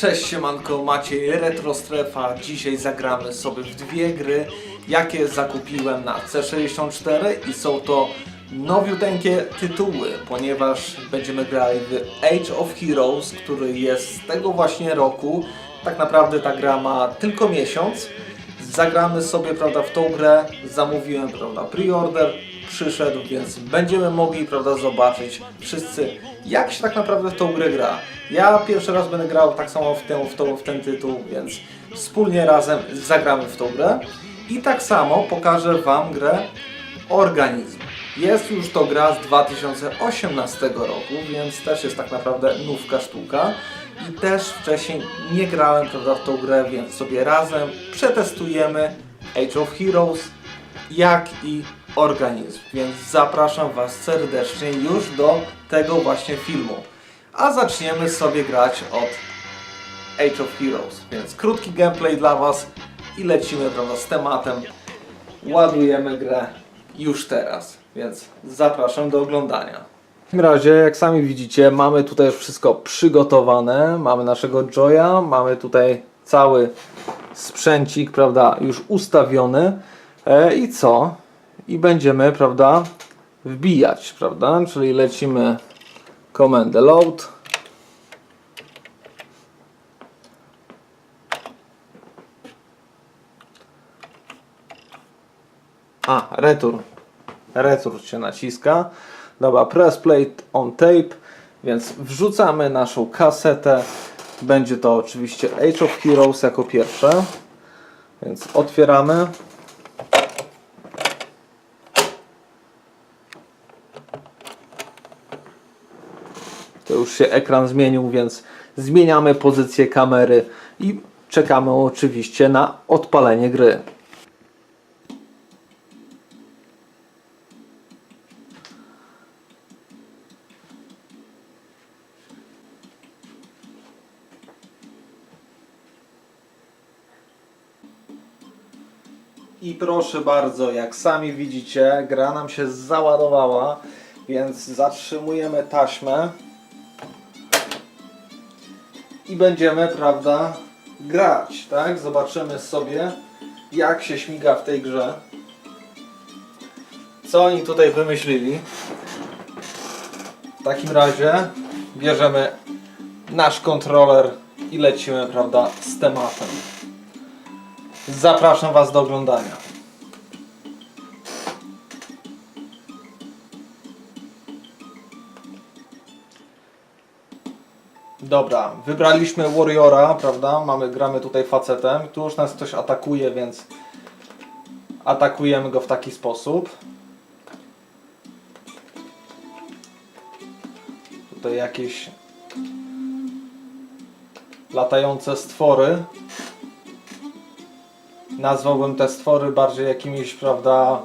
Cześć siemanko, Maciej, Retro Strefa. Dzisiaj zagramy sobie w dwie gry, jakie zakupiłem na C64 i są to nowiuteńkie tytuły, ponieważ będziemy grali w Age of Heroes, który jest z tego właśnie roku. Tak naprawdę ta gra ma tylko miesiąc. Zagramy sobie, prawda, w tą grę. Zamówiłem, prawda, preorder, przyszedł, więc będziemy mogli, prawda, zobaczyć wszyscy, jak się tak naprawdę w tą grę gra. Ja pierwszy raz będę grał tak samo w, tę, w, tą, w ten tytuł, więc wspólnie razem zagramy w tą grę. I tak samo pokażę Wam grę Organizm. Jest już to gra z 2018 roku, więc też jest tak naprawdę nówka sztuka. I też wcześniej nie grałem prawda, w tą grę, więc sobie razem przetestujemy Age of Heroes, jak i Organizm. Więc zapraszam Was serdecznie już do tego właśnie filmu. A zaczniemy sobie grać od Age of Heroes. Więc krótki gameplay dla Was i lecimy prawda, z tematem. Ładujemy grę już teraz, więc zapraszam do oglądania. W takim razie, jak sami widzicie, mamy tutaj już wszystko przygotowane. Mamy naszego Joya, mamy tutaj cały sprzęcik, prawda, już ustawiony. E, I co? I będziemy, prawda, wbijać, prawda? Czyli lecimy komendę load. A, return. Return się naciska. Dobra, press play on tape. Więc wrzucamy naszą kasetę. Będzie to oczywiście Age of Heroes jako pierwsze. Więc otwieramy. Już się ekran zmienił, więc zmieniamy pozycję kamery i czekamy oczywiście na odpalenie gry. I proszę bardzo, jak sami widzicie, gra nam się załadowała, więc zatrzymujemy taśmę i będziemy, prawda, grać, tak? Zobaczymy sobie, jak się śmiga w tej grze. Co oni tutaj wymyślili? W takim razie bierzemy nasz kontroler i lecimy, prawda, z tematem. Zapraszam Was do oglądania. Dobra, wybraliśmy Warriora, prawda? Mamy, gramy tutaj facetem. Tu już nas ktoś atakuje, więc atakujemy go w taki sposób. Tutaj jakieś latające stwory. Nazwałbym te stwory bardziej jakimiś, prawda,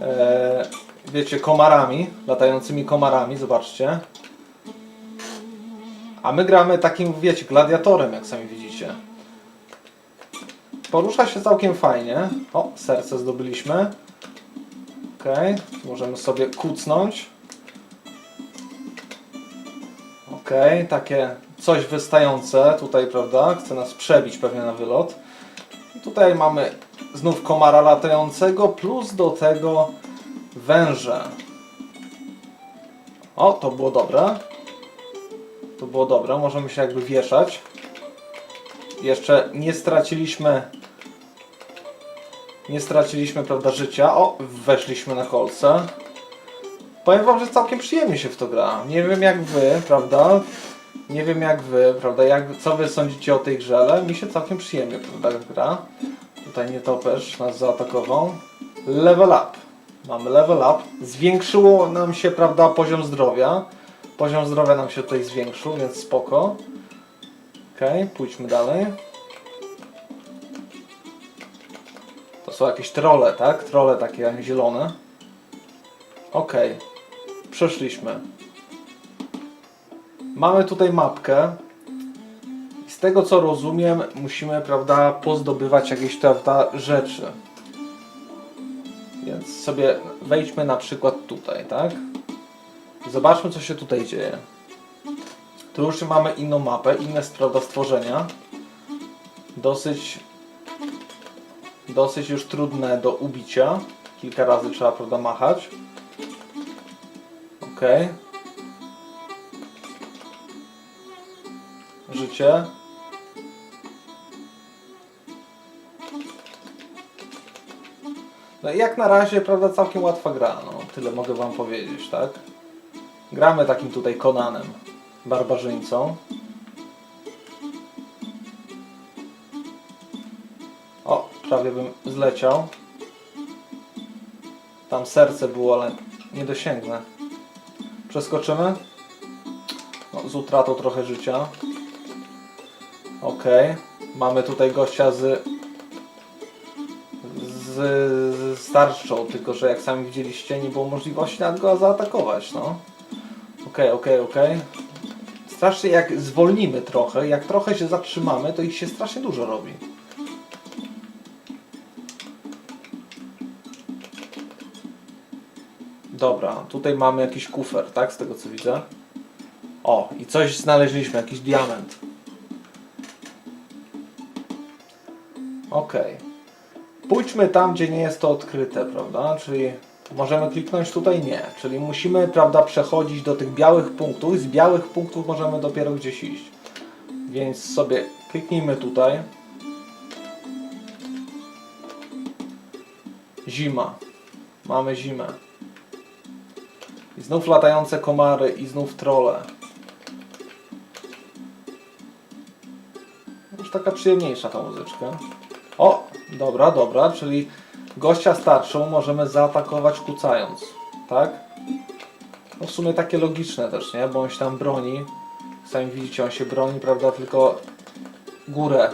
e, wiecie, komarami, latającymi komarami, zobaczcie. A my gramy takim, wiecie, gladiatorem, jak sami widzicie. Porusza się całkiem fajnie. O, serce zdobyliśmy. Ok, możemy sobie kucnąć. Ok, takie coś wystające tutaj, prawda? Chce nas przebić pewnie na wylot. Tutaj mamy znów komara latającego, plus do tego węże. O, to było dobre. To było dobre, możemy się jakby wieszać. Jeszcze nie straciliśmy nie straciliśmy, prawda, życia. O, weszliśmy na kolce. Powiem wam, że całkiem przyjemnie się w to gra. Nie wiem jak wy, prawda? Nie wiem jak wy, prawda? Jak, co wy sądzicie o tej grze, ale mi się całkiem przyjemnie, prawda, gra. Tutaj nietoperz nas zaatakował. Level up. Mamy level up. Zwiększyło nam się, prawda, poziom zdrowia. Poziom zdrowia nam się tutaj zwiększył, więc spoko. Okej, pójdźmy dalej. To są jakieś trole, tak? Trole takie zielone. Okej, przeszliśmy. Mamy tutaj mapkę. Z tego co rozumiem, musimy, prawda, pozdobywać jakieś, prawda, rzeczy. Więc sobie wejdźmy na przykład tutaj, tak? Zobaczmy, co się tutaj dzieje. Tu już mamy inną mapę, inne prawda, stworzenia. Dosyć dosyć już trudne do ubicia. Kilka razy trzeba, prawda, machać. Ok. Życie. No i jak na razie, prawda, całkiem łatwa gra, no. Tyle mogę wam powiedzieć, tak? Gramy takim tutaj Konanem, barbarzyńcą. O, prawie bym zleciał. Tam serce było, ale nie dosięgnę. Przeskoczymy. No, z utratą trochę życia. Ok. Mamy tutaj gościa z z, z starszą, tylko że jak sami widzieliście, nie było możliwości nawet go zaatakować, no. Okej, okej, okej. Strasznie jak zwolnimy trochę, jak trochę się zatrzymamy, to ich się strasznie dużo robi. Dobra, tutaj mamy jakiś kufer, tak? Z tego co widzę. O, i coś znaleźliśmy, jakiś diament. Okej. Pójdźmy tam, gdzie nie jest to odkryte, prawda? Czyli możemy kliknąć tutaj? Nie. Czyli musimy, prawda, przechodzić do tych białych punktów. Z białych punktów możemy dopiero gdzieś iść. Więc sobie kliknijmy tutaj. Zima. Mamy zimę. I znów latające komary i znów trole. Już taka przyjemniejsza ta muzyczka. O, dobra, dobra, czyli gościa starszą możemy zaatakować kucając, tak? No w sumie takie logiczne też, nie? Bo on się tam broni. Sami widzicie, on się broni, prawda? Tylko górę.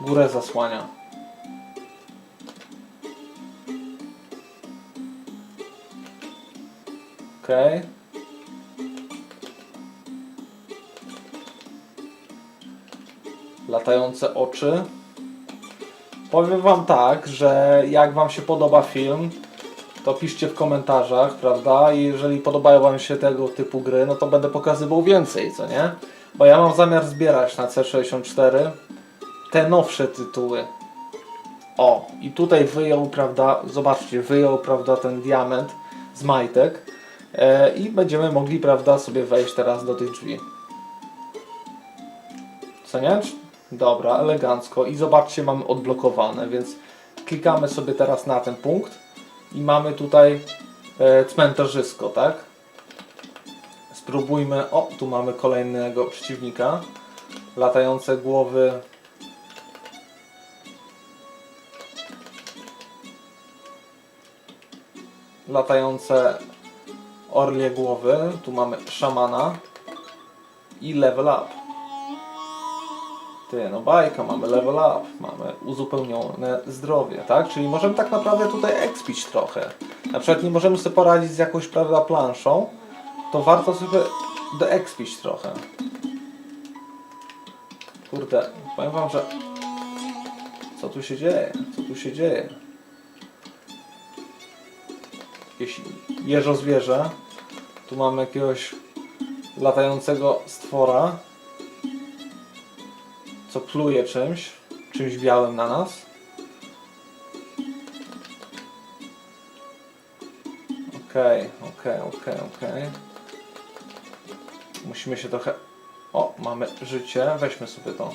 Górę zasłania. Okej. Latające oczy. Powiem Wam tak, że jak Wam się podoba film, to piszcie w komentarzach, prawda? I jeżeli podobają Wam się tego typu gry, no to będę pokazywał więcej, co nie? Bo ja mam zamiar zbierać na C64 te nowsze tytuły. O, i tutaj wyjął, prawda, zobaczcie, wyjął, prawda, ten diament z majtek e, i będziemy mogli, prawda, sobie wejść teraz do tych drzwi. Co nie? Dobra, elegancko. I zobaczcie, mamy odblokowane, więc klikamy sobie teraz na ten punkt i mamy tutaj e, cmentarzysko, tak? Spróbujmy. O, tu mamy kolejnego przeciwnika. Latające głowy. Latające orlie głowy. Tu mamy szamana. I level up. Ty, no bajka, mamy level up, mamy uzupełnione zdrowie, tak? Czyli możemy tak naprawdę tutaj expić trochę. Na przykład nie możemy sobie poradzić z jakąś, prawda, planszą, to warto sobie doexpić trochę. Kurde, powiem wam, że... Co tu się dzieje? Co tu się dzieje? Jakieś jeżo zwierzę. Tu mamy jakiegoś latającego stwora co pluje czymś, czymś białym na nas. Okej, okej, okej, okej. Musimy się trochę... O, mamy życie, weźmy sobie to.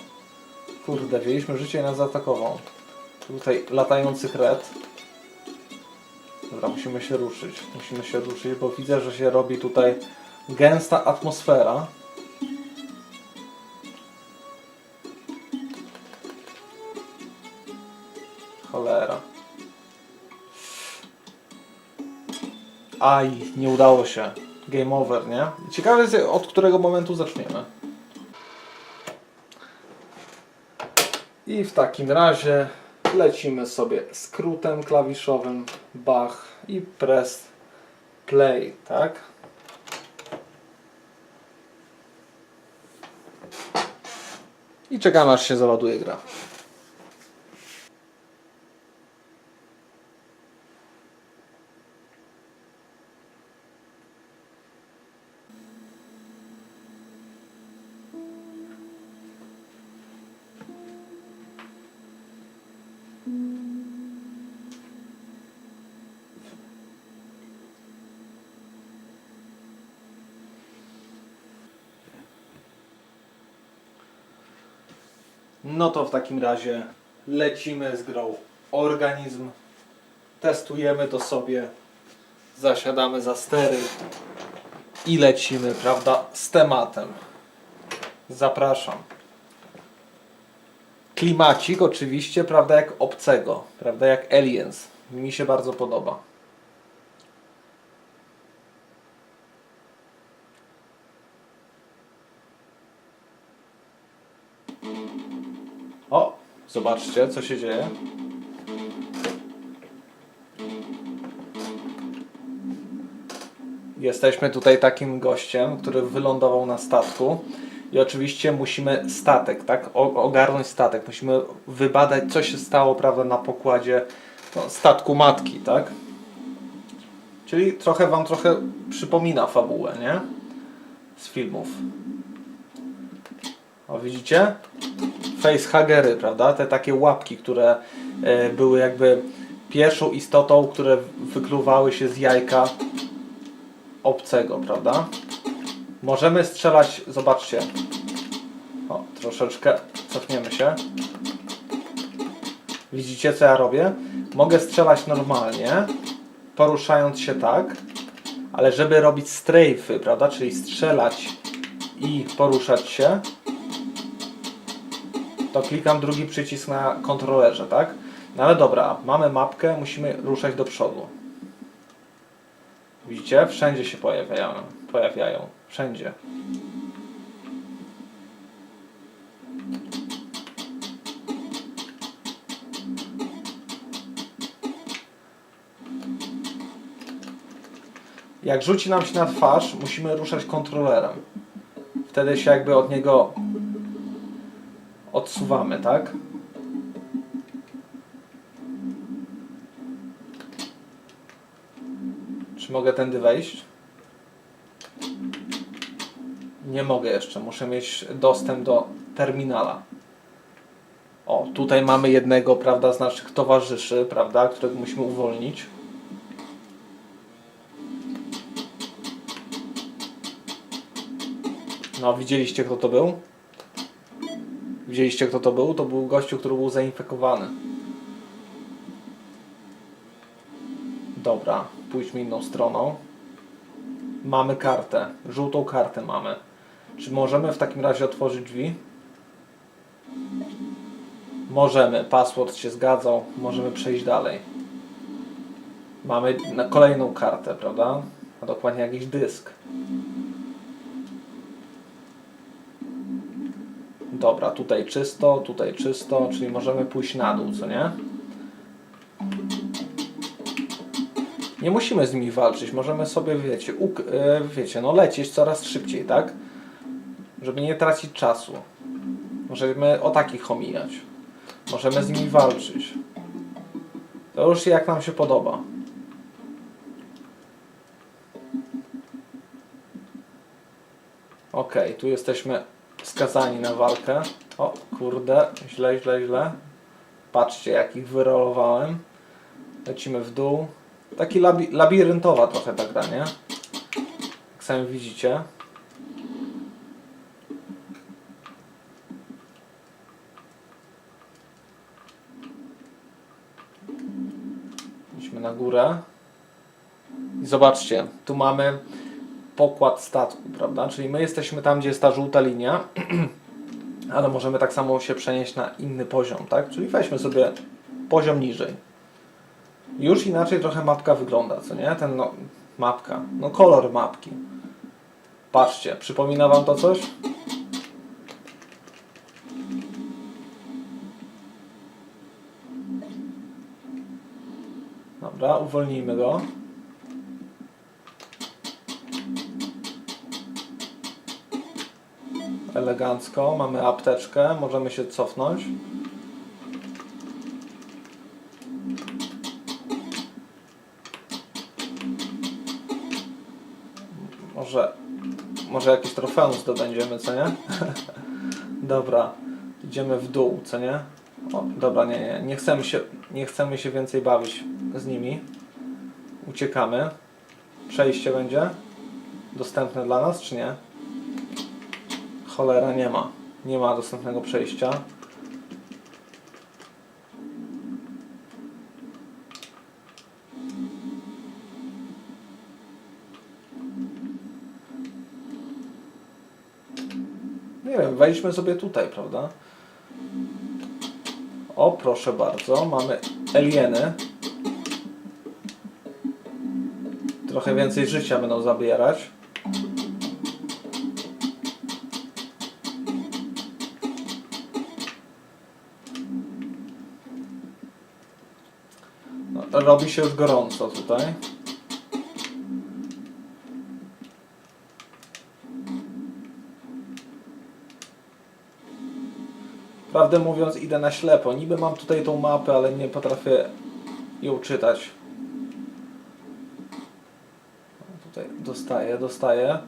Kurde, wzięliśmy życie i nas zaatakował. Tutaj latający red. Dobra, musimy się ruszyć. Musimy się ruszyć, bo widzę, że się robi tutaj gęsta atmosfera. Aj, nie udało się. Game over, nie? Ciekawe jest, od którego momentu zaczniemy. I w takim razie lecimy sobie skrótem klawiszowym Bach i press play, tak? I czekamy aż się załaduje gra. No to w takim razie lecimy z grą Organizm. Testujemy to sobie. Zasiadamy za stery i lecimy, prawda, z tematem. Zapraszam. Klimacik oczywiście, prawda, jak obcego, prawda, jak Aliens. Mi się bardzo podoba. Zobaczcie, co się dzieje. Jesteśmy tutaj takim gościem, który wylądował na statku. I oczywiście musimy statek, tak? Ogarnąć statek. Musimy wybadać, co się stało, prawda, na pokładzie no, statku matki, tak? Czyli trochę wam trochę przypomina fabułę, nie? Z filmów. O, widzicie? Facehagery, prawda? Te takie łapki, które e, były jakby pierwszą istotą, które wykluwały się z jajka obcego, prawda? Możemy strzelać, zobaczcie. O, troszeczkę cofniemy się. Widzicie, co ja robię? Mogę strzelać normalnie, poruszając się tak, ale żeby robić strajfy, prawda? Czyli strzelać i poruszać się, to klikam drugi przycisk na kontrolerze, tak? No ale dobra, mamy mapkę, musimy ruszać do przodu. Widzicie? Wszędzie się pojawiają. pojawiają. Wszędzie. Jak rzuci nam się na twarz, musimy ruszać kontrolerem. Wtedy się jakby od niego odsuwamy, tak? Czy mogę tędy wejść? Nie mogę jeszcze, muszę mieć dostęp do terminala. O, tutaj mamy jednego, prawda, z naszych towarzyszy, prawda, którego musimy uwolnić. No, widzieliście kto to był? Widzieliście kto to był? To był gościu, który był zainfekowany. Dobra, pójdźmy inną stroną. Mamy kartę. Żółtą kartę mamy. Czy możemy w takim razie otworzyć drzwi? Możemy. Password się zgadzał. Możemy przejść dalej. Mamy kolejną kartę, prawda? A dokładnie jakiś dysk. Dobra, tutaj czysto, tutaj czysto, czyli możemy pójść na dół, co nie? Nie musimy z nimi walczyć, możemy sobie, wiecie, e, wiecie, no lecieć coraz szybciej, tak? Żeby nie tracić czasu. Możemy o takich omijać. Możemy z nimi walczyć. To już jak nam się podoba. Okej, tu jesteśmy skazani na walkę. O kurde, źle, źle, źle. Patrzcie, jakich wyrolowałem. Lecimy w dół. Taki labi labiryntowa trochę ta gra, nie? Jak sami widzicie. Idźmy na górę. I zobaczcie, tu mamy pokład statku, prawda? Czyli my jesteśmy tam, gdzie jest ta żółta linia, ale możemy tak samo się przenieść na inny poziom, tak? Czyli weźmy sobie poziom niżej. Już inaczej trochę mapka wygląda, co nie? Ten no, mapka, no kolor mapki. Patrzcie, przypomina Wam to coś? Dobra, uwolnijmy go. Elegancko, mamy apteczkę, możemy się cofnąć. Może, może jakieś trofeum zdobędziemy, co nie? dobra, idziemy w dół, co nie? O, dobra, nie, nie, nie chcemy się, nie chcemy się więcej bawić z nimi. Uciekamy. Przejście będzie dostępne dla nas, czy nie? Cholera nie ma. Nie ma dostępnego przejścia. Nie wiem, wejdźmy sobie tutaj, prawda? O, proszę bardzo, mamy alieny. Trochę więcej życia będą zabierać. Robi się już gorąco tutaj. Prawdę mówiąc, idę na ślepo. Niby mam tutaj tą mapę, ale nie potrafię ją czytać. Tutaj dostaję, dostaję.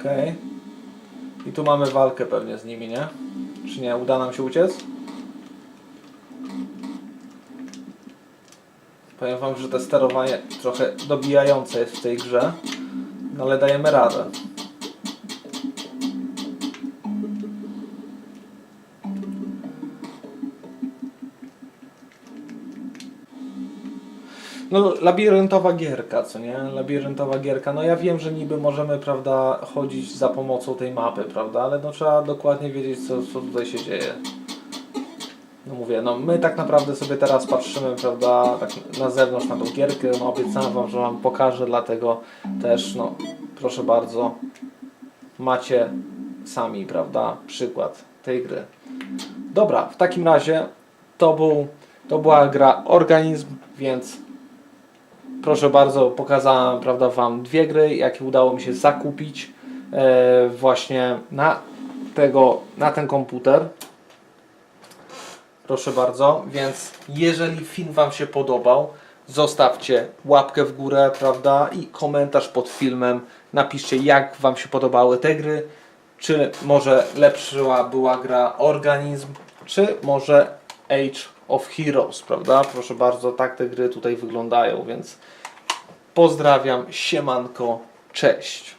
Okej. I tu mamy walkę pewnie z nimi, nie? Czy nie? Uda nam się uciec? Powiem wam, że te sterowanie trochę dobijające jest w tej grze, no ale dajemy radę. No, labiryntowa gierka, co nie? Labiryntowa gierka. No ja wiem, że niby możemy, prawda, chodzić za pomocą tej mapy, prawda, ale no trzeba dokładnie wiedzieć, co, co tutaj się dzieje. No mówię, no my tak naprawdę sobie teraz patrzymy, prawda, tak na zewnątrz na tą gierkę, no obiecałem wam, że wam pokażę, dlatego też, no proszę bardzo, macie sami, prawda, przykład tej gry. Dobra, w takim razie to, był, to była gra Organizm, więc proszę bardzo, pokazałem, prawda, wam dwie gry, jakie udało mi się zakupić e, właśnie na tego, na ten komputer. Proszę bardzo, więc jeżeli film Wam się podobał, zostawcie łapkę w górę, prawda, i komentarz pod filmem. Napiszcie, jak Wam się podobały te gry, czy może lepsza była gra Organizm, czy może Age of Heroes, prawda? Proszę bardzo, tak te gry tutaj wyglądają, więc pozdrawiam, siemanko, cześć.